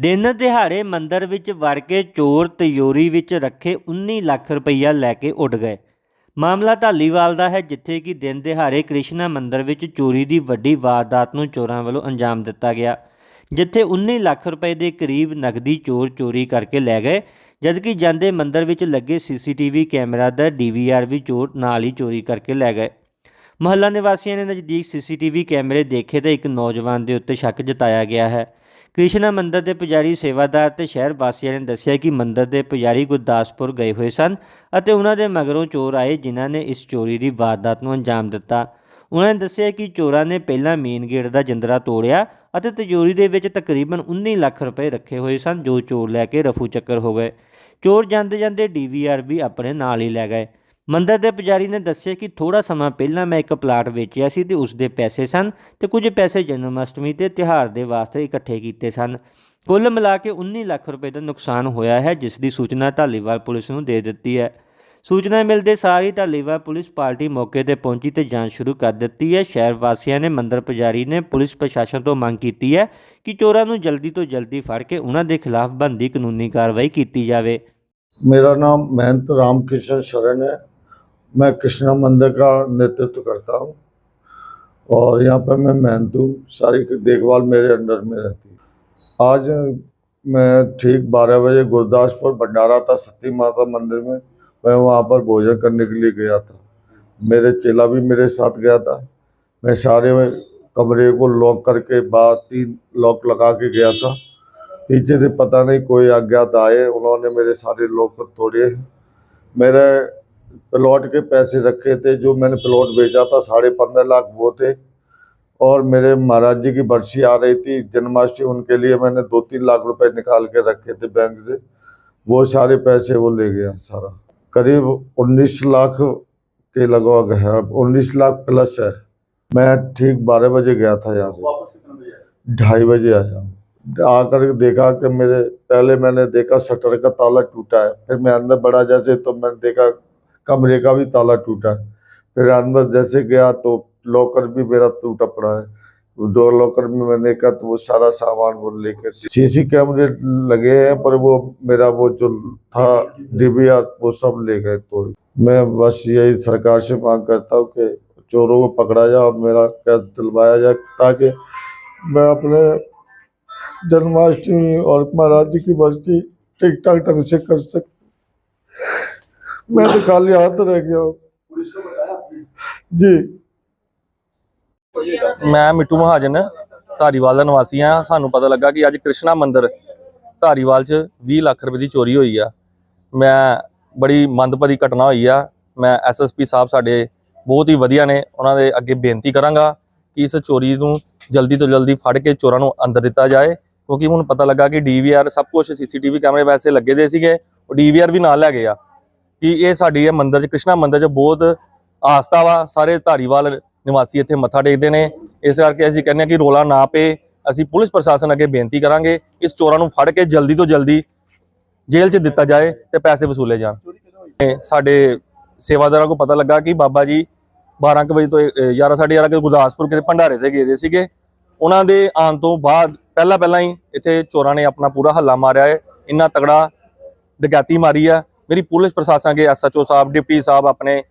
ਦਿਨ ਦਿਹਾੜੇ ਮੰਦਰ ਵਿੱਚ ਵੜ ਕੇ ਚੋਰ ਤਿਜੋਰੀ ਵਿੱਚ ਰੱਖੇ 19 ਲੱਖ ਰੁਪਈਆ ਲੈ ਕੇ ਉੱਡ ਗਏ। ਮਾਮਲਾ ਢਾਲੀਵਾਲ ਦਾ ਹੈ, ਜਿੱਥੇ ਕਿ ਦਿਨ ਦਿਹਾੜੇ ਕ੍ਰਿਸ਼ਨਾ ਮੰਦਰ ਵਿੱਚ ਚੋਰੀ ਦੀ ਵੱਡੀ ਵਾਰਦਾਤ ਨੂੰ ਚੋਰਾਂ ਵੱਲੋਂ ਅੰਜਾਮ ਦਿੱਤਾ ਗਿਆ, ਜਿੱਥੇ 19 ਲੱਖ ਰੁਪਏ ਦੇ ਕਰੀਬ ਨਗਦੀ ਚੋਰ ਚੋਰੀ ਕਰਕੇ ਲੈ ਗਏ, ਜਦਕਿ ਜਾਂਦੇ ਮੰਦਰ ਵਿੱਚ ਲੱਗੇ ਸੀਸੀਟੀਵੀ ਕੈਮਰਾ ਦਾ ਡੀਵੀਆਰ ਵੀ ਚੋਰ ਨਾਲ ਹੀ ਚੋਰੀ ਕਰਕੇ ਲੈ ਗਏ। ਮੁਹੱਲਾ ਨਿਵਾਸੀਆਂ ਨੇ ਨਜ਼ਦੀਕ ਸੀਸੀਟੀਵੀ ਕੈਮਰੇ ਦੇਖੇ ਤਾਂ ਇੱਕ ਨੌਜਵਾਨ ਦੇ ਉੱਤੇ ਸ਼ੱਕ ਜਤਾਇਆ ਗਿਆ ਹੈ। ਕ੍ਰਿਸ਼ਨਾ ਮੰਦਰ ਦੇ ਪੁਜਾਰੀ ਸੇਵਾਦਾਰ ਤੇ ਸ਼ਹਿਰ ਵਾਸੀਆਂ ਨੇ ਦੱਸਿਆ ਕਿ ਮੰਦਰ ਦੇ ਪੁਜਾਰੀ ਗੁਰਦਾਸਪੁਰ ਗਏ ਹੋਏ ਸਨ ਅਤੇ ਉਹਨਾਂ ਦੇ ਮਗਰੋਂ ਚੋਰ ਆਏ ਜਿਨ੍ਹਾਂ ਨੇ ਇਸ ਚੋਰੀ ਦੀ ਵਾਰਦਾਤ ਨੂੰ ਅੰਜਾਮ ਦਿੱਤਾ। ਉਹਨਾਂ ਨੇ ਦੱਸਿਆ ਕਿ ਚੋਰਾਂ ਨੇ ਪਹਿਲਾਂ ਮੇਨ ਗੇਟ ਦਾ ਜਿੰਦਰਾ ਤੋੜਿਆ ਅਤੇ ਤਿਜੋਰੀ ਦੇ ਵਿੱਚ ਤਕਰੀਬਨ 19 ਲੱਖ ਰੁਪਏ ਰੱਖੇ ਹੋਏ ਸਨ ਜੋ ਚੋਰ ਲੈ ਕੇ ਰਫੂ ਚੱਕਰ ਹੋ ਗਏ। ਚੋਰ ਜਾਂਦੇ ਜਾਂਦੇ ਡੀਵੀਆਰ ਵੀ ਆਪਣੇ ਨਾਲ ਹੀ ਲੈ ਗਏ। ਮੰਦਰ ਦੇ ਪੁਜਾਰੀ ਨੇ ਦੱਸਿਆ ਕਿ ਥੋੜਾ ਸਮਾਂ ਪਹਿਲਾਂ ਮੈਂ ਇੱਕ ਪਲਾਟ ਵੇਚਿਆ ਸੀ ਤੇ ਉਸ ਦੇ ਪੈਸੇ ਸਨ ਤੇ ਕੁਝ ਪੈਸੇ ਜਨਮ ਅਸ਼ਟਮੀ ਤੇ ਤਿਹਾਰ ਦੇ ਵਾਸਤੇ ਇਕੱਠੇ ਕੀਤੇ ਸਨ। ਕੁੱਲ ਮਿਲਾ ਕੇ 19 ਲੱਖ ਰੁਪਏ ਦਾ ਨੁਕਸਾਨ ਹੋਇਆ ਹੈ, ਜਿਸ ਦੀ ਸੂਚਨਾ ਢਾਲੀਵਾਲ ਪੁਲਿਸ ਨੂੰ ਦੇ ਦਿੱਤੀ ਹੈ। ਸੂਚਨਾ ਮਿਲਦੇ ਸਾਰ ਹੀ ਢਾਲੀਵਾਲ ਪੁਲਿਸ ਪਾਰਟੀ ਮੌਕੇ ਤੇ ਪਹੁੰਚੀ ਤੇ ਜਾਂਚ ਸ਼ੁਰੂ ਕਰ ਦਿੱਤੀ ਹੈ। ਸ਼ਹਿਰ ਵਾਸੀਆਂ ਨੇ ਮੰਦਰ ਪੁਜਾਰੀ ਨੇ ਪੁਲਿਸ ਪ੍ਰਸ਼ਾਸਨ ਤੋਂ ਮੰਗ ਕੀਤੀ ਹੈ ਕਿ ਚੋਰਾਂ ਨੂੰ ਜਲਦੀ ਤੋਂ ਜਲਦੀ ਫੜ ਕੇ ਉਹਨਾਂ ਦੇ ਖਿਲਾਫ ਬੰਦੀ ਕਾਨੂੰਨੀ ਕਾਰਵਾਈ ਕੀਤੀ ਜਾਵੇ। ਮੇਰਾ ਨਾਮ ਮਹੰਤ ਰਾਮਕ੍ਰਿਸ਼ਨ ਸ਼ਰਨ ਹੈ। मैं कृष्णा मंदिर का नेतृत्व करता हूँ और यहाँ पर मैं महंत हूँ सारी देखभाल मेरे अंडर में रहती है। आज मैं ठीक बारह बजे गुरदासपुर भंडारा था, सती माता मंदिर में। मैं वहाँ पर भोजन करने के लिए गया था। मेरे चेला भी मेरे साथ गया था। मैं सारे कमरे को लॉक करके बाहर तीन लॉक लगा के गया था। पीछे से पता नहीं कोई अज्ञात आए, उन्होंने मेरे सारे लॉकर तोड़े मेरे प्लॉट के पैसे रखे थे जो मैंने प्लॉट बेचा था साढ़े पंद्रह लाख वो थे। और मेरे महाराज जी की बरसी आ रही थी जन्माष्टमी उनके लिए मैंने दो तीन लाख रुपए निकाल के रखे थे बैंक से। वो सारे पैसे वो ले गया सारा। करीब उन्नीस लाख के लगभग है। उन्नीस लाख प्लस है। मैं ठीक बारह बजे गया था यहाँ से। ढाई बजे आया। आकर देखा कि मेरे पहले मैंने देखा शटर का ताला टूटा है फिर मैं अंदर बढ़ा जैसे तो मैंने देखा कमरे का भी ताला टूटा है। फिर अंदर जैसे गया तो लॉकर भी मेरा टूटा पड़ा है। दो लॉकर में मैंने देखा तो वो सारा सामान वो लेकर सीसी कैमरे लगे हैं, पर वो मेरा वो जो था डिबिया वो सब ले गए तो मैं बस यही सरकार से मांग करता हूँ कि चोरों को पकड़ा जाए और मेरा कैद दिलवाया जाए, ताकि मैं अपने जन्माष्टमी और महाराज जी की बर्सी ठीक ठाक ढंग से कर सकूँ मैं तो खाली हाथ रह गया हूँ पुलिस को बताया आपने जी ਮੈਂ ਮਿੱਟੂ ਮਹਾਜਨ ਧਾਰੀਵਾਲ ਦਾ ਨਿਵਾਸੀ ਆ ਸਾਨੂੰ ਪਤਾ ਲੱਗਾ ਕਿ ਅੱਜ ਕ੍ਰਿਸ਼ਨਾ ਮੰਦਿਰ ਧਾਰੀਵਾਲ 'ਚ 20 ਲੱਖ ਰੁਪਏ ਦੀ ਚੋਰੀ ਹੋਈ ਆ ਮੈਂ ਬੜੀ ਮੰਦਭਾਗੀ ਘਟਨਾ ਹੋਈ ਆ ਮੈਂ ਐਸਐਸਪੀ ਸਾਹਿਬ ਸਾਡੇ ਬਹੁਤ ਹੀ ਵਧੀਆ ਨੇ ਉਹਨਾਂ ਦੇ ਅੱਗੇ ਬੇਨਤੀ ਕਰਾਂਗਾ ਕਿ ਇਸ ਚੋਰੀ ਨੂੰ ਜਲਦੀ ਤੋਂ ਜਲਦੀ ਫੜ ਕੇ ਚੋਰਾਂ ਨੂੰ ਅੰਦਰ ਦਿੱਤਾ ਜਾਏ ਕਿਉਂਕਿ ਹੁਣ ਪਤਾ ਲੱਗਾ ਕਿ ਡੀਵੀਆਰ ਸਭ ਕੁਝ ਸੀਸੀਟੀਵੀ ਕੈਮਰੇ ਵੈਸੇ ਲੱਗੇ ਦੇ ਸੀਗੇ ਉਹ ਡੀਵੀਆਰ ਵੀ ਨਾਲ ਲੈ ਗਏ ਆ ਕਿ ਇਹ ਸਾਡੀ ਇਹ ਮੰਦਰ ਚ, ਕ੍ਰਿਸ਼ਨਾ ਮੰਦਰ ਚ ਬਹੁਤ ਆਸਥਾ ਵਾ, ਸਾਰੇ ਧਾਰੀਵਾਲ ਨਿਵਾਸੀ ਇੱਥੇ ਮੱਥਾ ਟੇਕਦੇ ਨੇ। ਇਸ ਕਰਕੇ ਅਸੀਂ ਕਹਿੰਦੇ ਆ ਕਿ ਰੋਲਾ ਨਾ ਪਏ। ਅਸੀਂ ਪੁਲਿਸ ਪ੍ਰਸ਼ਾਸਨ ਅੱਗੇ ਬੇਨਤੀ ਕਰਾਂਗੇ, ਇਸ ਚੋਰਾਂ ਨੂੰ ਫੜ ਕੇ ਜਲਦੀ ਤੋਂ ਜਲਦੀ ਜੇਲ੍ਹ 'ਚ ਦਿੱਤਾ ਜਾਏ ਤੇ ਪੈਸੇ ਵਸੂਲੇ ਜਾਣ। ਸਾਡੇ ਸੇਵਾਦਾਰਾਂ ਨੂੰ ਪਤਾ ਲੱਗਾ ਕਿ ਬਾਬਾ ਜੀ 12:00 ਵਜੇ ਤੋਂ 11:30 ਵਜੇ ਗੁਰਦਾਸਪੁਰ ਕਿਤੇ ਭੰਡਾਰੇ ਤੇ ਗਏ ਦੇ ਸੀਗੇ। ਉਹਨਾਂ ਦੇ ਆਉਣ ਤੋਂ ਬਾਅਦ ਪਹਿਲਾਂ ਪਹਿਲਾਂ ਹੀ ਇੱਥੇ ਚੋਰਾਂ ਨੇ ਆਪਣਾ ਪੂਰਾ ਹੱਲਾ ਮਾਰਿਆ ਹੈ। ਇੰਨਾ ਤਗੜਾ ਡਕੈਤੀ ਮਾਰੀ ਆ। ਮੇਰੀ ਪੁਲਿਸ ਪ੍ਰਸ਼ਾਸਨ ਅੱਗੇ ਐਸਐਚਓ ਸਾਹਿਬ ਡਿਪਟੀ ਸਾਹਿਬ ਆਪਣੇ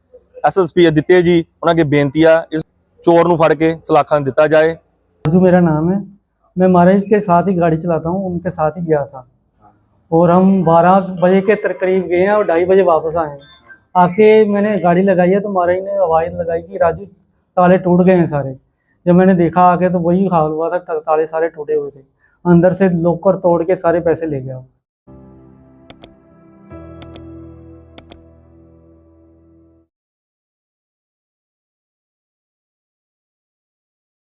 ਐਸਐਸਪੀ ਦਿੱਤੇ ਜੀ ਉਹਨਾਂ ਅੱਗੇ ਬੇਨਤੀ ਆ ਇਸ ਚੋਰ ਨੂੰ ਫੜ ਕੇ ਸਲਾਖਾਂ ਦਿੱਤਾ ਜਾਏ राजू मेरा नाम है मैं महाराज के साथ ही गाड़ी चलाता हूँ उनके साथ ही गया था और हम बारह बजे के तर- करीब गए हैं और ढाई बजे वापस आए हैं आके मैंने गाड़ी लगाई है तो महाराज ने आवाज़ लगाई कि राजू ताले टूट गए हैं सारे जब मैंने देखा आके तो वही हाल हुआ था ता- ताले सारे टूटे हुए थे अंदर से लॉकर तोड़ के सारे पैसे ले गया वो।